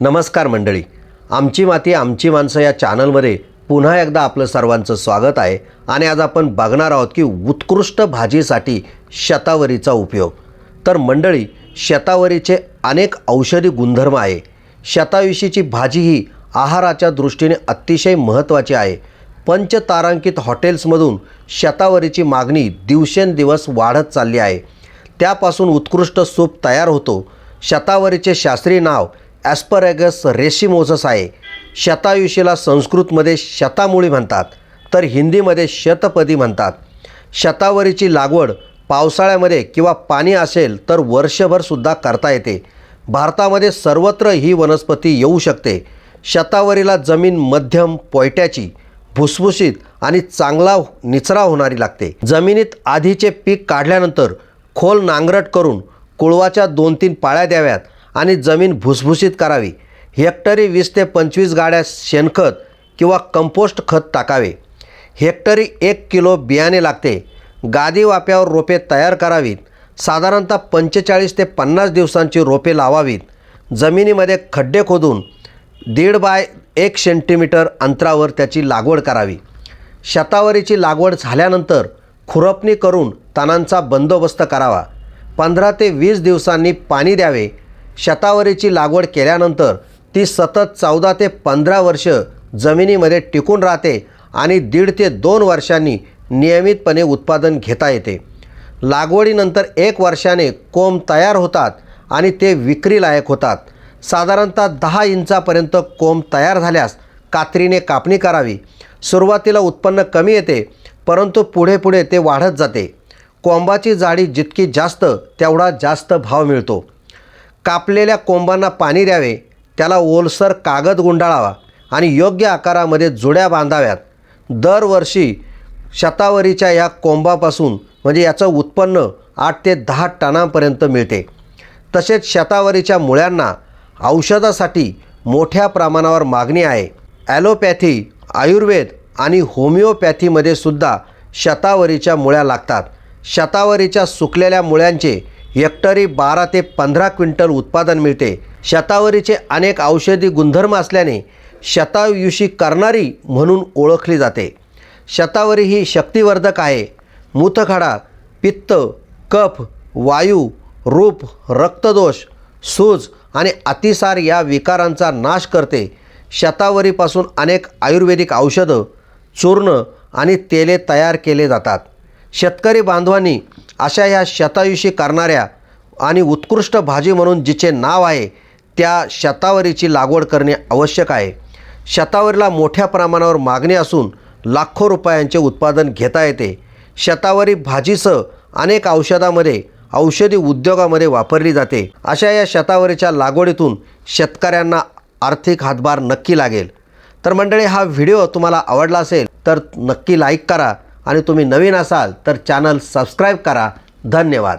नमस्कार मंडळी. आमची माती आमची माणसं या चॅनलमध्ये पुन्हा एकदा आपलं सर्वांचं स्वागत आहे आणि आज आपण बघणार आहोत की उत्कृष्ट भाजीसाठी शतावरीचा उपयोग. तर मंडळी शतावरीचे अनेक औषधी गुणधर्म आहे. शतायुषीची भाजी ही आहाराच्या दृष्टीने अतिशय महत्त्वाची आहे. पंचतारांकित हॉटेल्समधून शतावरीची मागणी दिवसेंदिवस वाढत चालली आहे. त्यापासून उत्कृष्ट सूप तयार होतो. शतावरीचे शास्त्रीय नाव ॲस्परॅगस रेशिमोझस आहे. शतायुषीला संस्कृतमध्ये शतामुळी म्हणतात तर हिंदीमध्ये शतपदी म्हणतात. शतावरीची लागवड पावसाळ्यामध्ये किंवा पाणी असेल तर वर्षभरसुद्धा करता येते. भारतामध्ये सर्वत्र ही वनस्पती येऊ शकते. शतावरीला जमीन मध्यम पोयट्याची भुसभुशीत आणि चांगला निचरा होणारी लागते. जमिनीत आधीचे पीक काढल्यानंतर खोल नांगरट करून कुळवाच्या दोन तीन पाळ्या द्याव्यात. आणि जमीन भुसभुशीत करावी. हेक्टरी वीस ते पंचवीस गाड्या शेणखत किंवा कंपोस्ट खत टाकावे. हेक्टरी एक किलो बियाणे लागते. गादी वाप्यावर रोपे तयार करावीत. साधारणतः पंचेचाळीस ते पन्नास दिवसांची रोपे लावावीत. जमिनीमध्ये खड्डे खोदून दीड बाय एक सेंटीमीटर अंतरावर त्याची लागवड करावी. शतावरीची लागवड झाल्यानंतर खुरपणी करून तणांचा बंदोबस्त करावा. पंधरा ते वीस दिवसांनी पाणी द्यावे. शतावरीची लागवड केल्यानंतर ती सतत चौदा ते पंधरा वर्ष जमिनीमध्ये टिकून राहते आणि दीड ते दोन वर्षांनी नियमितपणे उत्पादन घेता येते. लागवडीनंतर एक वर्षाने कोंब तयार होतात आणि ते विक्रीलायक होतात. साधारणतः दहा इंचापर्यंत कोंब तयार झाल्यास कात्रीने कापणी करावी. सुरुवातीला उत्पन्न कमी येते परंतु पुढे पुढे ते वाढत जाते. कोंबाची जाडी जितकी जास्त तेवढा जास्त भाव मिळतो. कापलेल्या कोंबांना पाणी द्यावे त्याला ओलसर कागद गुंडाळावा आणि योग्य आकारामध्ये जुड्या बांधाव्यात. दरवर्षी शतावरीच्या या कोंबापासून म्हणजे याचं उत्पन्न आठ ते दहा टनापर्यंत मिळते. तसेच शतावरीच्या मुळ्यांना औषधासाठी मोठ्या प्रमाणावर मागणी आहे. ॲलोपॅथी आयुर्वेद आणि होमिओपॅथीमध्ये सुद्धा शतावरीच्या मुळ्या लागतात. शतावरीच्या सुकलेल्या मुळ्यांचे हेक्टरी बारा ते पंधरा क्विंटल उत्पादन मिळते. शतावरीचे अनेक औषधी गुणधर्म असल्याने शतायुषी करणारी म्हणून ओळखली जाते. शतावरी ही शक्तिवर्धक आहे. मूतखडा पित्त कफ वायू रूप रक्तदोष सूज आणि अतिसार या विकारांचा नाश करते. शतावरीपासून अनेक आयुर्वेदिक औषधं चूर्ण आणि तेले तयार केले जातात. शेतकरी बांधवांनी अशा ह्या शतायुषी करणाऱ्या आणि उत्कृष्ट भाजी म्हणून जिचे नाव आहे त्या शतावरीची लागवड करणे आवश्यक आहे. शतावरीला मोठ्या प्रमाणावर मागणी असून लाखो रुपयांचे उत्पादन घेता येते. शतावरी भाजीसह अनेक औषधामध्ये औषधी उद्योगामध्ये वापरली जाते. अशा या शतावरीच्या लागवडीतून शेतकऱ्यांना आर्थिक हातभार नक्की लागेल. तर मंडळी हा व्हिडिओ तुम्हाला आवडला असेल तर नक्की लाईक करा. आणि तुम्ही नवीन असाल तर चॅनल सबस्क्राईब करा. धन्यवाद.